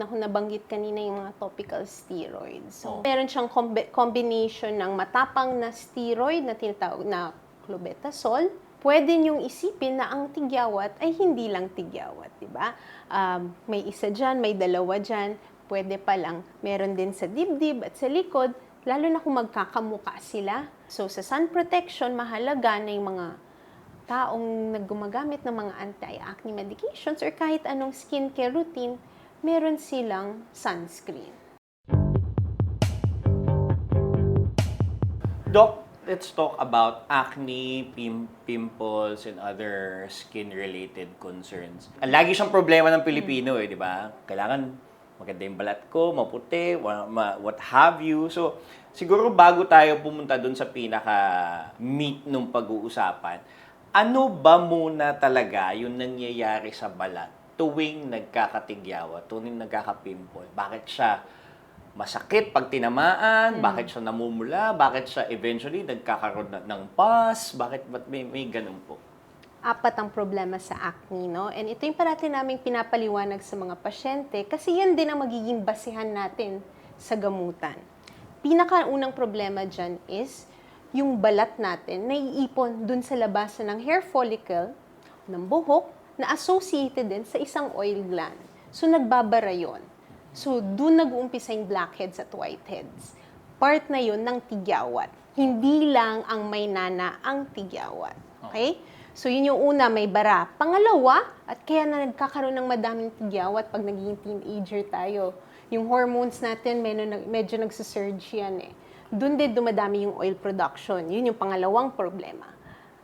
una ko nabanggit kanina yung mga topical steroids. So, Oh. meron siyang combi- combination ng matapang na steroid na tinatawag na clobetasol. Pwede niyong isipin na ang tigyawat ay hindi lang tigyawat, di ba? Um, may isa dyan, may dalawa dyan, pwede pa lang. Meron din sa dibdib at sa likod, lalo na kung magkakamuka sila. So, sa sun protection, mahalaga na yung mga taong naggumagamit ng mga anti-acne medications or kahit anong skincare routine, meron silang sunscreen. Doc, let's talk about acne, pim- pimples, and other skin-related concerns. Ang Lagi siyang problema ng Pilipino eh, di ba? Kailangan maganda yung balat ko, maputi, what have you. So, siguro bago tayo pumunta dun sa pinaka-meat nung pag-uusapan, ano ba muna talaga yung nangyayari sa balat tuwing nagkakatigyawa, tuwing nagkakapimple? Bakit siya masakit pag tinamaan? Bakit siya namumula? Bakit siya eventually nagkakaroon na, ng pus? Bakit ba't may, may ganun po? Apat ang problema sa acne, no? And ito yung parati namin pinapaliwanag sa mga pasyente kasi yan din ang magiging basihan natin sa gamutan. Pinakaunang problema dyan is yung balat natin naiipon dun sa labasan ng hair follicle, ng buhok, na associated din sa isang oil gland. So, nagbabara yun. So, dun nag-uumpisa yung blackheads at whiteheads. Part na yun ng tigyawat. Hindi lang ang may nana ang tigyawat. Okay? So, yun yung una, may bara. Pangalawa, at kaya na nagkakaroon ng madaming tigyawat pag naging teenager tayo. Yung hormones natin, medyo, medyo nagsisurge yan eh. Doon din dumadami yung oil production. Yun yung pangalawang problema.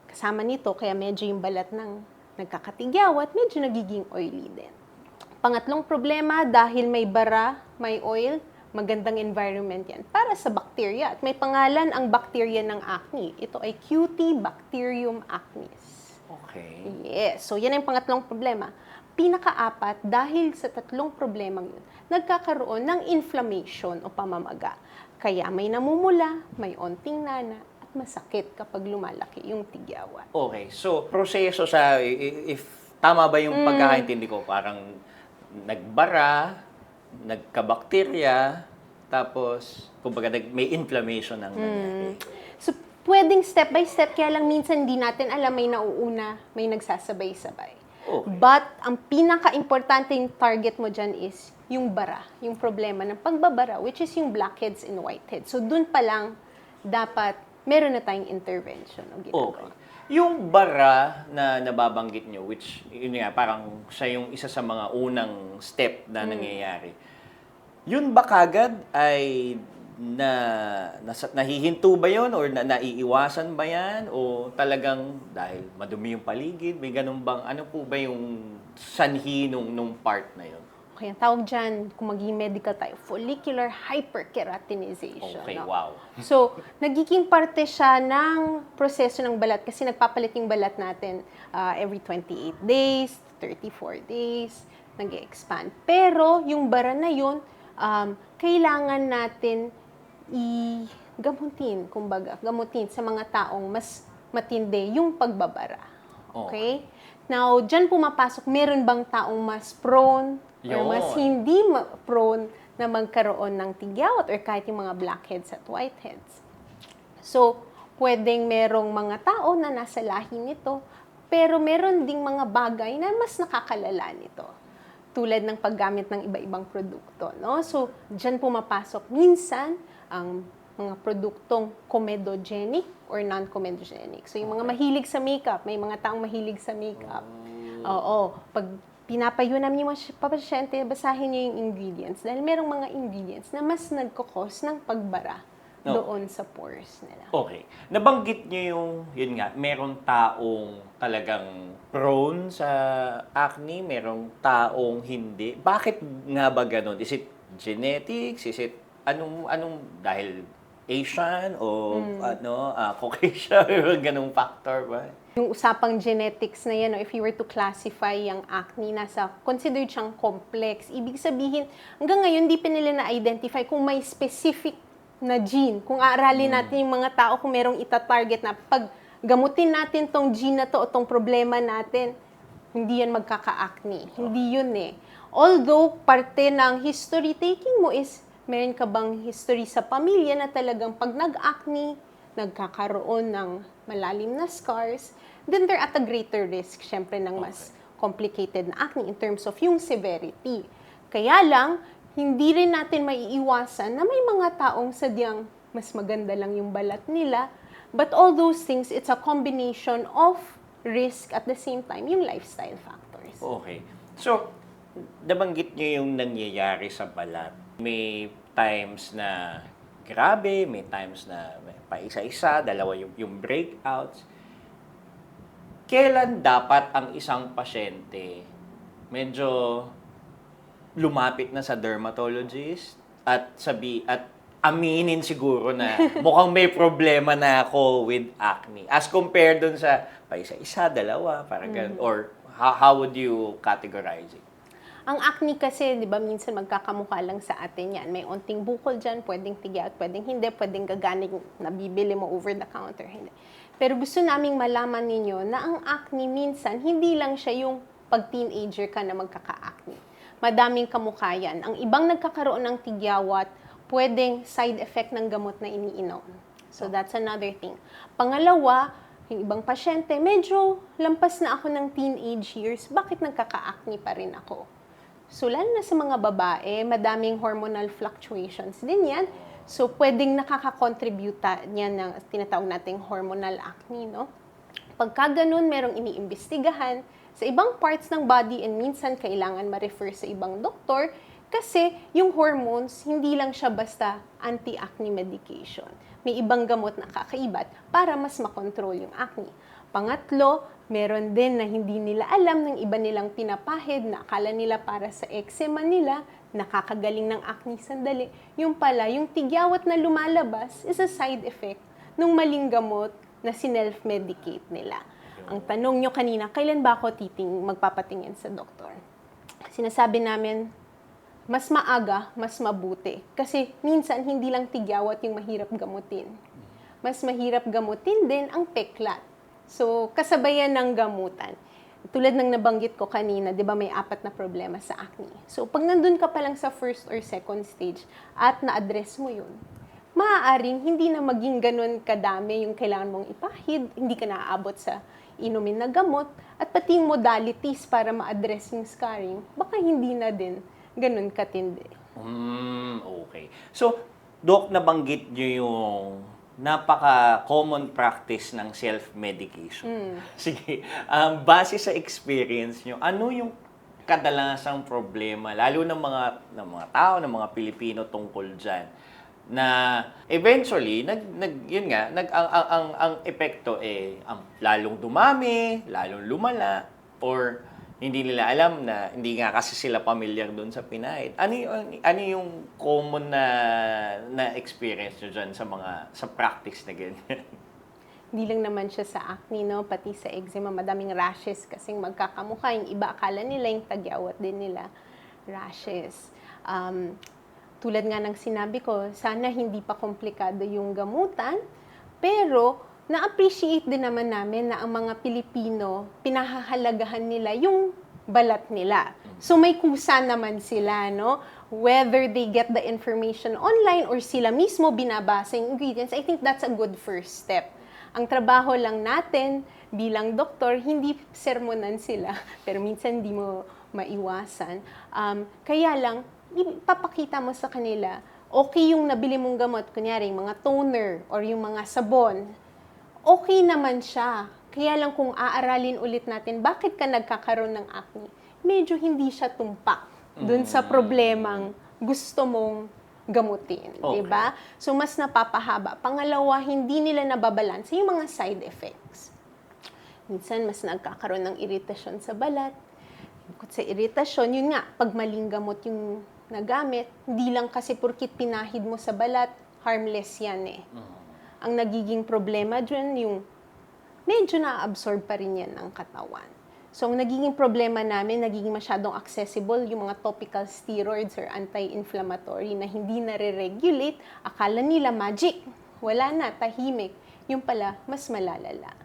Kasama nito, kaya medyo yung balat ng nagkakatigyawat, medyo nagiging oily din. Pangatlong problema, dahil may bara, may oil, magandang environment yan para sa bacteria. At may pangalan ang bacteria ng acne. Ito ay Cutibacterium acnes. Okay. Yes. So, yan ang pangatlong problema. Pinakaapat, dahil sa tatlong problemang yun, nagkakaroon ng inflammation o pamamaga. Kaya may namumula, may onting nana, at masakit kapag lumalaki yung tigyawat. Okay. So, proseso sa, if tama ba yung pagkakaintindi ko, parang nagbara, nagkabakterya, tapos, kumbaga, may inflammation ng nangyari. So, pwedeng step by step, kaya lang minsan hindi natin alam may nauuna, may nagsasabay-sabay. Okay. But, ang pinaka-importante yung target mo dyan is yung bara, yung problema ng pagbabara, which is yung blackheads and whiteheads. So, dun pa lang, dapat meron na tayong intervention o Okay. ginagawa. Yung bara na nababanggit nyo, which, yun nga, parang siya yung isa sa mga unang step na nangyayari. Yun ba kagad ay na, nasa, nahihinto ba yun or na, naiiwasan ba yan o talagang dahil madumi yung paligid may ganun bang ano po ba yung sanhi nung, nung part na yun Okay, ang tawag dyan, kung maging medical tayo, follicular hyperkeratinization. okay no? wow So, nagiging parte siya ng proseso ng balat kasi nagpapalit yung balat natin uh, every 28 days, 34 days, nag expand Pero, yung bara na yun, um, kailangan natin i-gamutin, kumbaga, gamutin sa mga taong mas matindi yung pagbabara. Okay? Now, dyan pumapasok, meron bang taong mas prone or Yun. mas hindi ma- prone na magkaroon ng tigyawat or kahit yung mga blackheads at whiteheads. So, pwedeng merong mga tao na nasa lahi nito, pero meron ding mga bagay na mas nakakalala nito. Tulad ng paggamit ng iba-ibang produkto. No? So, dyan pumapasok minsan ang mga produktong comedogenic or non-comedogenic. So, yung mga mahilig sa makeup, may mga taong mahilig sa makeup. Oo. Pag pinapayo namin yung mga pasyente, basahin niyo yung ingredients. Dahil merong mga ingredients na mas nagkakos ng pagbara No. doon sa pores nila. Okay. Nabanggit niyo yung, yun nga, merong taong talagang prone sa acne, merong taong hindi. Bakit nga ba ganun? Is it genetics? Is it anong, anong, dahil Asian o ano, ah, Caucasian, ganung factor ba? Yung usapang genetics na yan, no, if you were to classify yung acne, nasa considered siyang complex. Ibig sabihin, hanggang ngayon, di pa nila na-identify kung may specific na gene. Kung aaralin natin yung mga tao, kung merong ita-target na pag gamutin natin tong gene na to o tong problema natin, hindi yan magkaka-acne. Hindi yun eh. Although, parte ng history taking mo is, meron ka bang history sa pamilya na talagang pag nag-acne, nagkakaroon ng malalim na scars, then they're at a greater risk, syempre, ng mas complicated na acne in terms of yung severity. Kaya lang, hindi rin natin maiiwasan na may mga taong sadyang mas maganda lang yung balat nila. But all those things, it's a combination of risk at the same time, yung lifestyle factors. Okay. So, nabanggit nyo yung nangyayari sa balat. May times na grabe, may times na may pa isa-isa, dalawa yung, yung breakouts. Kailan dapat ang isang pasyente medyo lumapit na sa dermatologist at sabi at aminin siguro na mukhang may problema na ako with acne as compared dun sa pa isa-isa, dalawa, parang ganun. Or how, how would you categorize it? Ang acne kasi, di ba, minsan magkakamukha lang sa atin yan. May onting bukol dyan, pwedeng tigyat, pwedeng hindi, pwedeng gaganing nabibili mo over the counter, hindi. Pero gusto naming malaman ninyo na ang acne minsan, hindi lang siya yung pag-teenager ka na magkaka-acne. Madaming kamukha yan. Ang ibang nagkakaroon ng tigyawat, pwedeng side effect ng gamot na iniinom. So that's another thing. Pangalawa, yung ibang pasyente, medyo lampas na ako ng teenage years, bakit nagkaka-acne pa rin ako? So, lalo na sa mga babae, madaming hormonal fluctuations din yan. So, pwedeng nakaka-contribute yan ng tinatawag nating hormonal acne, no? Pagka ganun, merong iniimbestigahan sa ibang parts ng body and minsan kailangan ma-refer sa ibang doktor kasi yung hormones, hindi lang siya basta anti-acne medication. May ibang gamot na kakaibat para mas makontrol yung acne. Pangatlo, meron din na hindi nila alam ng iba nilang pinapahid na akala nila para sa eczema nila, nakakagaling ng acne sandali. Yung pala, yung tigyawat na lumalabas is a side effect ng maling gamot na sinelf-medicate nila. Ang tanong nyo kanina, kailan ba ako titing magpapatingin sa doktor? Sinasabi namin, mas maaga, mas mabuti. Kasi minsan, hindi lang tigyawat yung mahirap gamutin. Mas mahirap gamutin din ang peklat. So, kasabayan ng gamutan. Tulad ng nabanggit ko kanina, di ba may apat na problema sa acne. So, pag nandun ka pa lang sa first or second stage at na-address mo yun, maaaring hindi na maging ganun kadami yung kailangan mong ipahid, hindi ka naaabot sa inumin na gamot, at pati yung modalities para ma-address yung scarring, baka hindi na din ganun katindi. Hmm, okay. So, Dok, nabanggit nyo yung napaka-common practice ng self-medication. Sige, um, base sa experience nyo, ano yung kadalasang problema, lalo ng mga, ng mga tao, ng mga Pilipino tungkol dyan, na eventually, nag, nag, yun nga, nag, ang, ang, ang, ang epekto eh, ang, lalong dumami, lalong lumala, or hindi nila alam na hindi nga kasi sila pamilyar doon sa pinahid. Ano ano yung common na na experience nyo dyan sa mga sa practice na ganyan? Hindi lang naman siya sa acne, no? pati sa eczema, madaming rashes kasing magkakamukha. Yung iba, akala nila yung tagyawat din nila, rashes. Um, tulad nga ng sinabi ko, sana hindi pa komplikado yung gamutan, pero na-appreciate din naman namin na ang mga Pilipino, pinahahalagahan nila yung balat nila. So may kusa naman sila, no? Whether they get the information online or sila mismo binabasa yung ingredients, I think that's a good first step. Ang trabaho lang natin bilang doktor, hindi sermonan sila, pero minsan hindi mo maiwasan. Um, kaya lang, ipapakita mo sa kanila, okay yung nabili mong gamot, kunyari, yung mga toner or yung mga sabon, okay naman siya. Kaya lang kung aaralin ulit natin, bakit ka nagkakaroon ng acne? Medyo hindi siya tumpak dun sa problemang gusto mong gamutin, Okay. 'di ba? So mas napapahaba. Pangalawa, hindi nila nababalanse yung mga side effects. Minsan mas nagkakaroon ng iritasyon sa balat. Bukod sa iritasyon, yun nga, pag maling gamot yung nagamit, hindi lang kasi purkit pinahid mo sa balat, harmless yan eh. Ang nagiging problema dyan, yung medyo na-absorb pa rin yan ng katawan. So, ang nagiging problema namin, nagiging masyadong accessible yung mga topical steroids or anti-inflammatory na hindi nare-regulate. Akala nila magic. Wala na, tahimik. Yung pala, mas malalala.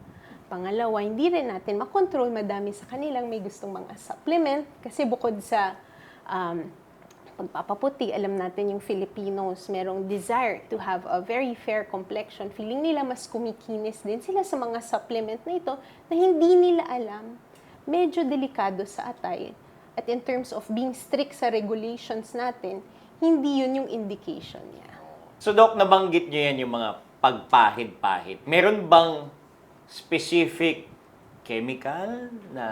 Pangalawa, hindi rin natin makontrol madami sa kanilang may gustong mga supplement kasi bukod sa um, pagpapaputi, alam natin yung Filipinos, merong desire to have a very fair complexion. Feeling nila mas kumikinis din sila sa mga supplement na ito na hindi nila alam. Medyo delikado sa atay. At in terms of being strict sa regulations natin, hindi yun yung indication niya. So, Doc, nabanggit niyo yan yung mga pagpahid-pahid. Meron bang specific chemical na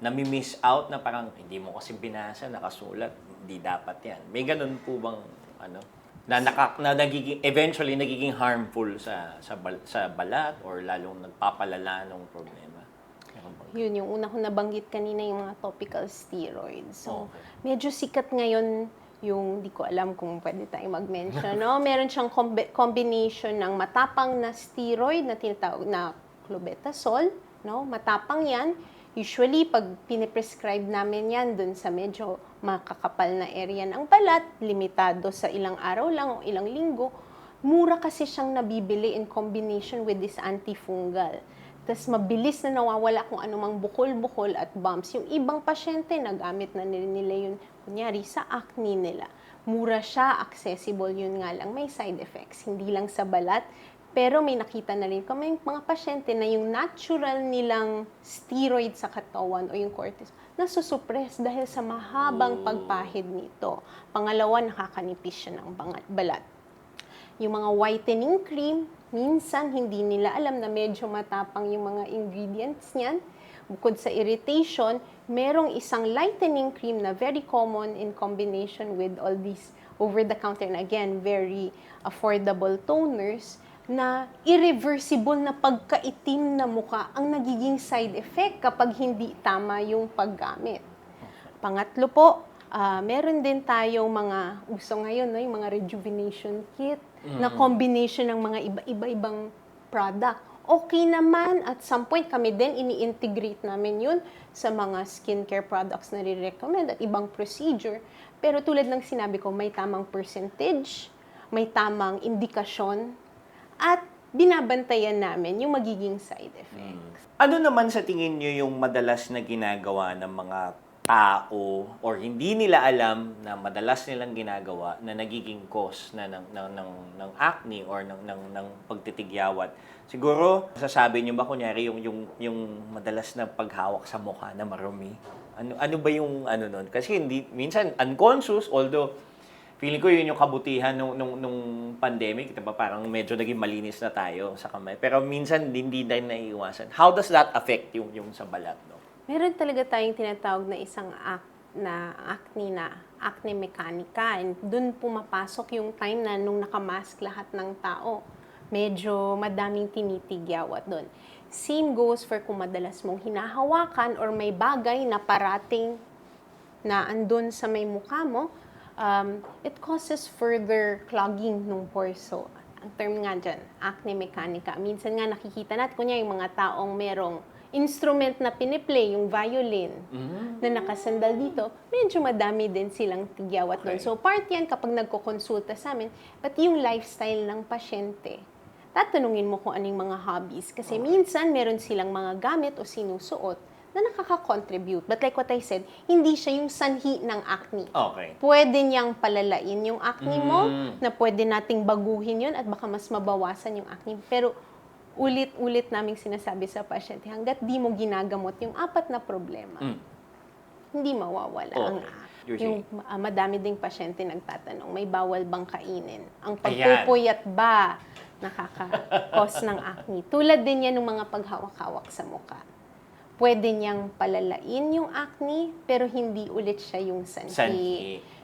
nami-miss out na parang hindi mo kasi binasa, nakasulat, hindi dapat yan. May ganun po bang ano na, naka, na nagiging eventually nagiging harmful sa sa bal- sa balat or lalong nagpapalala ng problema. Yun, yung una ko nabanggit kanina, yung mga topical steroids. So, Okay. medyo sikat ngayon yung, di ko alam kung pwede tayong mag-mention, no? Meron siyang combi- combination ng matapang na steroid na tinatawag na clobetasol, no? Matapang yan. Usually, pag piniprescribe namin yan dun sa medyo makakapal na area ng balat, limitado sa ilang araw lang o ilang linggo, mura kasi siyang nabibili in combination with this antifungal. Tapos mabilis na nawawala kung anumang bukol-bukol at bumps. Yung ibang pasyente, nagamit na nila yun, kunyari, sa acne nila. Mura siya, accessible, yun nga lang, may side effects. Hindi lang sa balat, pero may nakita na rin kami mga pasyente na yung natural nilang steroid sa katawan o yung cortisol, nasusuppress dahil sa mahabang Oh. pagpahid nito. Pangalawa, nakakanipis siya ng balat. Yung mga whitening cream, minsan hindi nila alam na medyo matapang yung mga ingredients niyan. Bukod sa irritation, merong isang lightening cream na very common in combination with all these over-the-counter and again, very affordable toners na irreversible na pagkaitim na muka ang nagiging side effect kapag hindi tama yung paggamit. Pangatlo po, ah, meron din tayong mga uso ngayon, no, yung mga rejuvenation kit na combination ng mga iba-iba-ibang product. Okay naman, at some point kami din, ini-integrate namin yun sa mga skincare products na re-recommend at ibang procedure. Pero tulad ng sinabi ko, may tamang percentage, may tamang indikasyon, at binabantayan namin yung magiging side effects. Ano naman sa tingin niyo yung madalas na ginagawa ng mga tao or hindi nila alam na madalas nilang ginagawa na nagiging cause na ng ng ng, ng acne or ng ng ng pagtitigyawat. Siguro sasabi niyo ba kunyari yung yung yung madalas na paghawak sa mukha na marumi. Ano ano ba yung ano nun? Kasi hindi minsan unconscious although feeling ko yun yung kabutihan nung, nung, nung pandemic, diba? parang medyo naging malinis na tayo sa kamay. Pero minsan hindi din naiiwasan. How does that affect yung, yung sa balat? No? Meron talaga tayong tinatawag na isang ac- na acne na acne mechanica. And dun pumapasok yung time na nung nakamask lahat ng tao. Medyo madaming tinitigyawat doon. Same goes for kung madalas mong hinahawakan or may bagay na parating na andun sa may mukha mo, um, it causes further clogging ng pores. So, ang term nga dyan, acne mechanica. Minsan nga nakikita natin, kunya yung mga taong merong instrument na piniplay, yung violin, na nakasandal dito, medyo madami din silang tigyawat doon. Okay. So, part yan kapag nagko-consulta sa amin, pati yung lifestyle ng pasyente. Tatanungin mo kung anong mga hobbies. Kasi minsan, meron silang mga gamit o sinusuot na nakaka-contribute. But like what I said, hindi siya yung sanhi ng acne. Okay. Pwede niyang palalain yung acne mo, Mm. na pwede nating baguhin yun at baka mas mabawasan yung acne. Pero ulit-ulit naming sinasabi sa pasyente, hanggat di mo ginagamot yung apat na problema, Mm. hindi mawawala Okay. ang You're yung ah, madami ding pasyente nagtatanong, may bawal bang kainin? Ang pagpupuyat ba nakaka-cause ng acne? Tulad din yan ng mga paghawak-hawak sa mukha. Pwede niyang palalain yung acne, pero hindi ulit siya yung sanhi. Sanhi.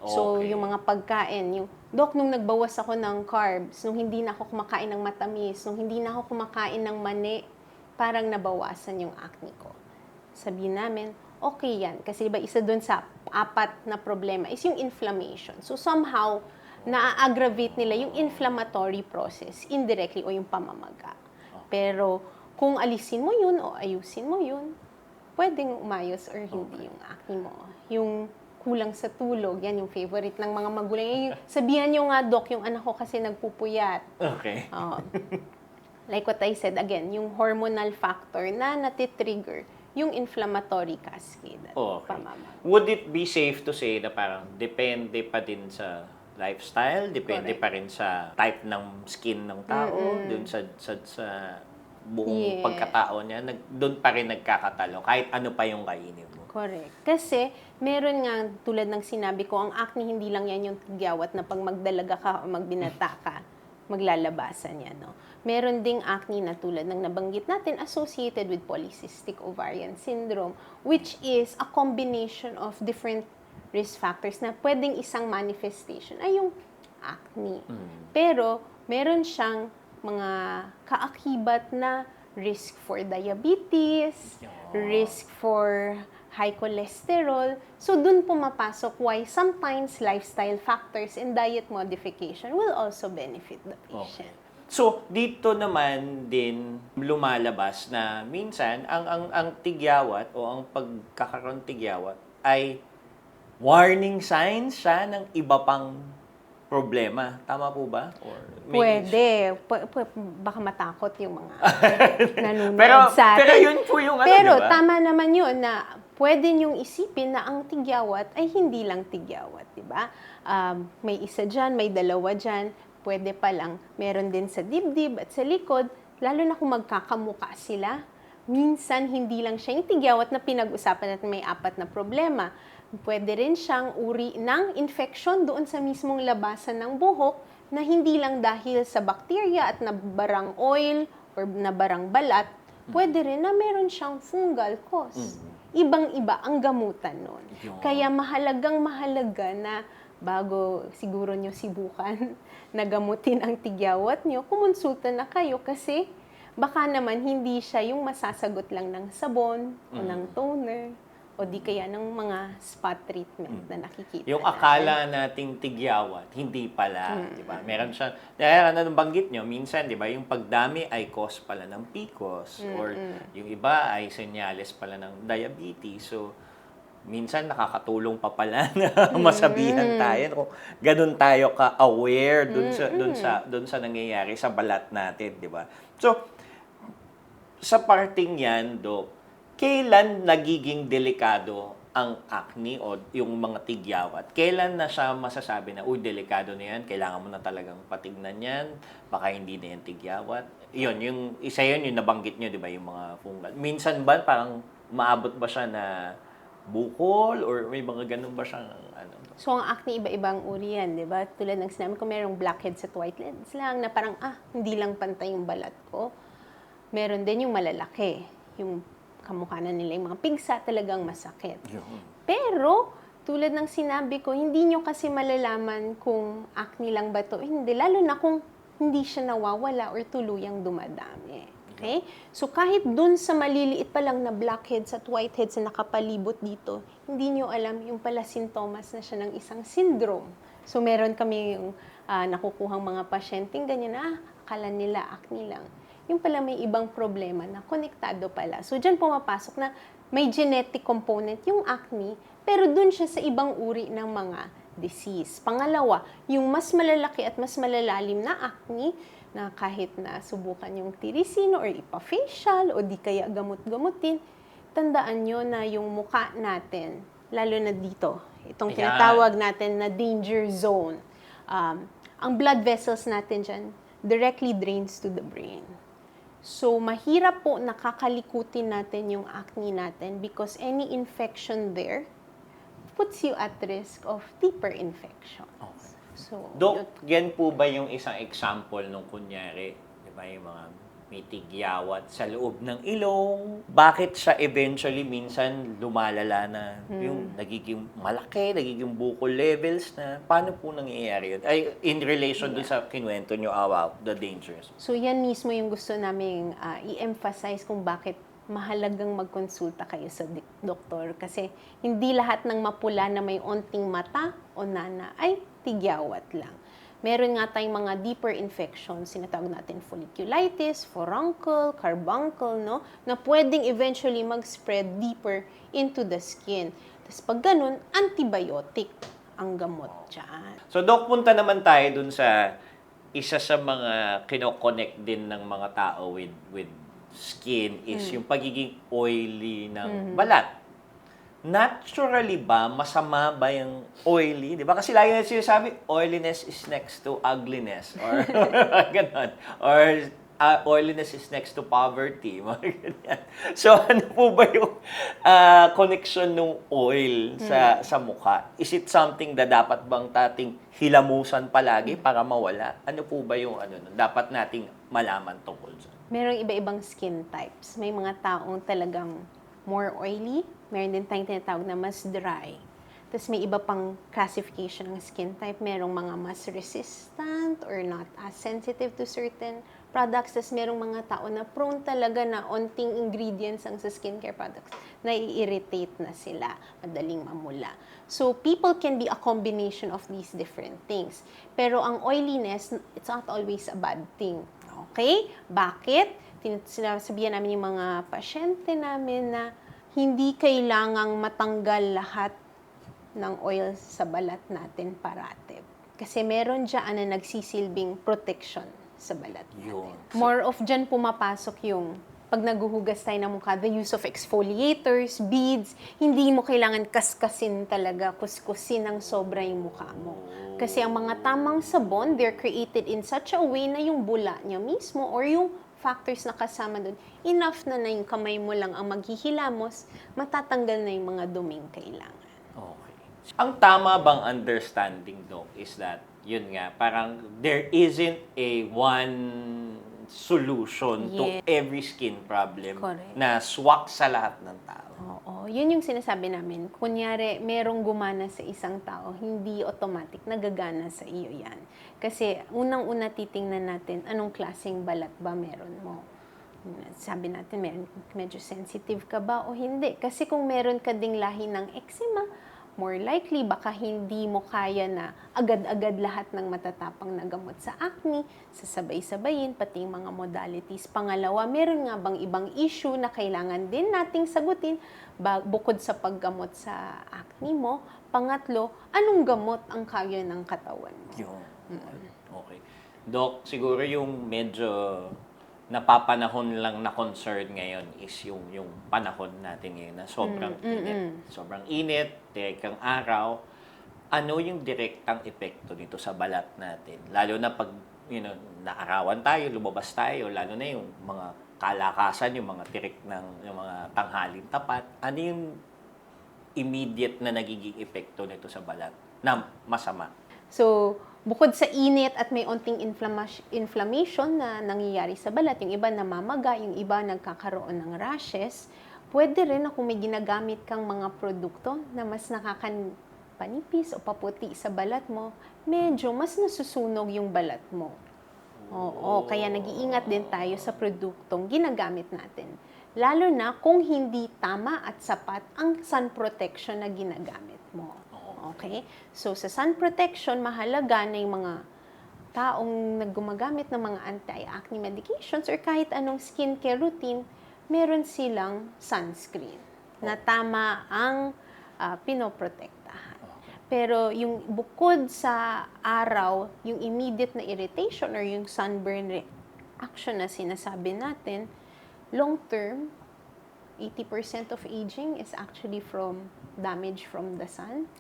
So, Okay. yung mga pagkain, yung, Dok, nung nagbawas ako ng carbs, nung hindi na ako kumakain ng matamis, nung hindi na ako kumakain ng mani, parang nabawasan yung acne ko. Sabihin namin, okay yan. Kasi diba, isa dun sa apat na problema is yung inflammation. So, somehow, na-aggravate nila yung inflammatory process indirectly o yung pamamaga. Pero, kung alisin mo yun o ayusin mo yun, pwedeng umayos or hindi yung acne mo. Yung kulang sa tulog, yan yung favorite ng mga magulang. Eh, sabihan nyo nga, Dok, yung anak ko kasi nagpupuyat. Okay. Oo. like what I said, again, yung hormonal factor na natitrigger yung inflammatory cascade at Okay. pamamaga. Would it be safe to say na parang depende pa din sa lifestyle, depende Correct. pa rin sa type ng skin ng tao, dun sa sa, sa buong Yes. pagkatao niya, nag, dun pa rin nagkakatalo kahit ano pa yung kainin mo. Correct. Kasi, meron nga, tulad ng sinabi ko, ang acne hindi lang yan yung tigyawat na pag magdalaga ka o magbinata ka, maglalabasan yan. No? Meron ding acne na tulad ng nabanggit natin associated with polycystic ovarian syndrome, which is a combination of different risk factors na pwedeng isang manifestation ay yung acne. Pero, meron siyang mga kaakibat na risk for diabetes, risk for high cholesterol. So, dun pumapasok why sometimes lifestyle factors and diet modification will also benefit the patient. So, dito naman din lumalabas na minsan ang ang ang tigyawat o ang pagkakaroon tigyawat ay warning signs siya ng iba pang problema. Tama po ba? Or may- Pwede. Pu- pu- baka matakot yung mga nanonood Pero, sa atin. pero yun po yung ano, Pero di ba? tama naman yun na pwede niyong isipin na ang tigyawat ay hindi lang tigyawat, di ba? Um, may isa dyan, may dalawa dyan, pwede pa lang. Meron din sa dibdib at sa likod, lalo na kung magkakamuka sila. Minsan, hindi lang siya yung tigyawat na pinag-usapan natin may apat na problema. Pwede rin siyang uri ng infection doon sa mismong labasan ng buhok na hindi lang dahil sa bakterya at nabarang oil or nabarang balat, pwede rin na meron siyang fungal cause. Ibang-iba ang gamutan nun. Kaya mahalagang mahalaga na bago siguro nyo sibukan na gamutin ang tigyawat nyo, kumonsulta na kayo kasi baka naman hindi siya yung masasagot lang ng sabon o ng toner o di kaya ng mga spot treatment na nakikita Yung natin. akala nating tigyawat, hindi pala, di ba? Meron siya, dahil ano nung banggit nyo, minsan, di ba, yung pagdami ay cause pala ng PCOS or yung iba ay senyales pala ng diabetes. So, minsan nakakatulong pa pala na masabihan tayo kung ganun tayo ka-aware dun sa dun sa dun sa nangyayari sa balat natin, di ba? So, sa parting yan, Dok, kailan nagiging delikado ang acne o yung mga tigyawat? Kailan na siya masasabi na, uy, delikado na yan, kailangan mo na talagang patignan yan, baka hindi na yan tigyawat? Yun, yung isa yun, yung nabanggit nyo, di ba, yung mga fungal. Minsan ba, parang maabot ba siya na bukol or may mga ganun ba siyang ano? So, ang acne, iba-ibang uri yan, di ba? Tulad ng sinabi ko, merong blackheads at whiteheads lang na parang, ah, hindi lang pantay yung balat ko. Meron din yung malalaki. Yung kamukha na nila yung mga pigsa talagang masakit. Pero, tulad ng sinabi ko, hindi nyo kasi malalaman kung acne lang ba to. Hindi, lalo na kung hindi siya nawawala or tuluyang dumadami. Okay? So, kahit dun sa maliliit pa lang na blackheads at whiteheads na nakapalibot dito, hindi nyo alam yung pala sintomas na siya ng isang syndrome. So, meron kami yung ah, nakukuhang mga pasyenteng ganyan, ah, akala nila acne lang yung pala may ibang problema na konektado pala. So, dyan pumapasok na may genetic component yung acne, pero dun siya sa ibang uri ng mga disease. Pangalawa, yung mas malalaki at mas malalalim na acne, na kahit na subukan yung tirisino or ipa-facial o di kaya gamot-gamutin, tandaan nyo na yung muka natin, lalo na dito, itong Ayan. tinatawag natin na danger zone. Um, ang blood vessels natin dyan directly drains to the brain. So, mahirap po nakakalikutin natin yung acne natin because any infection there puts you at risk of deeper infection. Okay. So, Dok, yan po ba yung isang example nung kunyari, di ba, yung mga may tigyawat sa loob ng ilong? Bakit siya eventually minsan lumalala na yung nagiging malaki, nagiging bukol levels na? Paano po nangyayari yun? Ay, in relation dun sa kinuwento nyo about the dangers. So yan mismo yung gusto naming ah, i-emphasize kung bakit mahalagang magkonsulta kayo sa doktor. Kasi hindi lahat ng mapula na may onting mata o nana ay tigyawat lang. Meron nga tayong mga deeper infections, sinatawag natin folliculitis, furuncle, carbuncle, no? Na pwedeng eventually mag-spread deeper into the skin. Tapos pag ganun, antibiotic ang gamot dyan. So, Dok, punta naman tayo dun sa isa sa mga kinoconnect din ng mga tao with with skin is Mm. yung pagiging oily ng balat. Naturally ba, masama ba yung oily? Di ba? Kasi lagi na sinasabi, oiliness is next to ugliness. Or ganon. Or uh, oiliness is next to poverty. Mga ganyan. So, ano po ba yung uh, connection ng oil sa sa mukha? Is it something na dapat bang tating hilamusan palagi para mawala? Ano po ba yung ano, dapat nating malaman tungkol dyan? Merong iba-ibang skin types. May mga taong talagang more oily. Meron din tayong tinatawag na mas dry. Tapos may iba pang classification ng skin type. Merong mga mas resistant or not as sensitive to certain products. Tapos merong mga tao na prone talaga na onting ingredients ang sa skincare products na i-irritate na sila, madaling mamula. So, people can be a combination of these different things. Pero ang oiliness, it's not always a bad thing. Okay? Bakit? Sinasabihan namin yung mga pasyente namin na hindi kailangang matanggal lahat ng oil sa balat natin parate. Kasi meron dyan na nagsisilbing protection sa balat natin. Yun. More of dyan pumapasok yung pag naguhugas tayo ng mukha, the use of exfoliators, beads, hindi mo kailangan kaskasin talaga, kuskusin ng sobra yung mukha mo. Kasi ang mga tamang sabon, they're created in such a way na yung bula niya mismo or yung factors na kasama doon, enough na na yung kamay mo lang ang maghihilamos, matatanggal na yung mga duming kailangan. Okay. Ang tama bang understanding, Doc, is that, yun nga, parang there isn't a one solution to Yes. every skin problem Correct. na swak sa lahat ng tao. Oo, yun yung sinasabi namin. Kunyari, merong gumana sa isang tao, hindi automatic nagagana sa iyo yan. Kasi unang-una titingnan natin anong klaseng balat ba meron mo. Sabi natin, meron, medyo sensitive ka ba o hindi. Kasi kung meron ka ding lahi ng eczema, more likely baka hindi mo kaya na agad-agad lahat ng matatapang na gamot sa acne, sasabay-sabayin, pati mga modalities. Pangalawa, meron nga bang ibang issue na kailangan din nating sagutin bukod sa paggamot sa acne mo? Pangatlo, anong gamot ang kaya ng katawan mo? Yun. Okay. Doc, siguro yung medyo napapanahon lang na concern ngayon is yung yung panahon natin ngayon na sobrang Mm, mm, init. mm. Sobrang init, direktang araw. Ano yung direktang epekto nito sa balat natin? Lalo na pag you know, naarawan tayo, lumabas tayo, lalo na yung mga kalakasan, yung mga tirik ng yung mga tanghalin tapat. Ano yung immediate na nagiging epekto nito sa balat na masama? So, bukod sa init at may onting inflammation na nangyayari sa balat, yung iba namamaga, yung iba nagkakaroon ng rashes, pwede rin na kung may ginagamit kang mga produkto na mas nakakapanipis o paputi sa balat mo, medyo mas nasusunog yung balat mo. Oo, kaya nag-iingat din tayo sa produktong ginagamit natin. Lalo na kung hindi tama at sapat ang sun protection na ginagamit mo. Okay? So, sa sun protection, mahalaga na yung mga taong naggumagamit ng mga anti-acne medications or kahit anong skincare routine, meron silang sunscreen na tama ang ah, pinoprotektahan. Pero yung bukod sa araw, yung immediate na irritation or yung sunburn reaction na sinasabi natin, long term, 80% of aging is actually from damage from the sun.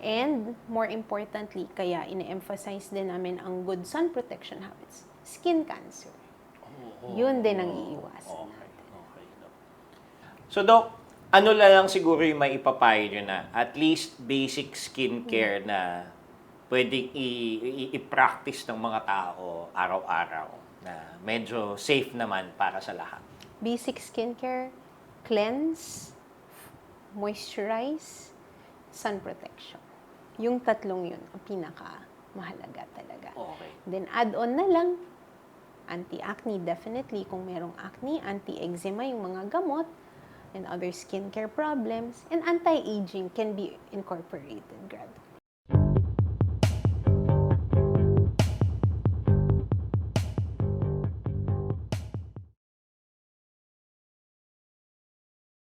And more importantly, kaya ine-emphasize din namin ang good sun protection habits. Skin cancer. Yun din ang iiwasan Okay. Okay. So, Doc, ano lang siguro yung may ipapayo nyo na? At least basic skincare na pwedeng i- i- i-practice ng mga tao araw-araw na medyo safe naman para sa lahat. Basic skincare, cleanse, moisturize, sun protection. Yung tatlong yun, ang pinaka mahalaga talaga. Okay. Then add-on na lang, anti-acne definitely kung merong acne, anti-eczema yung mga gamot, and other skincare problems, and anti-aging can be incorporated gradually.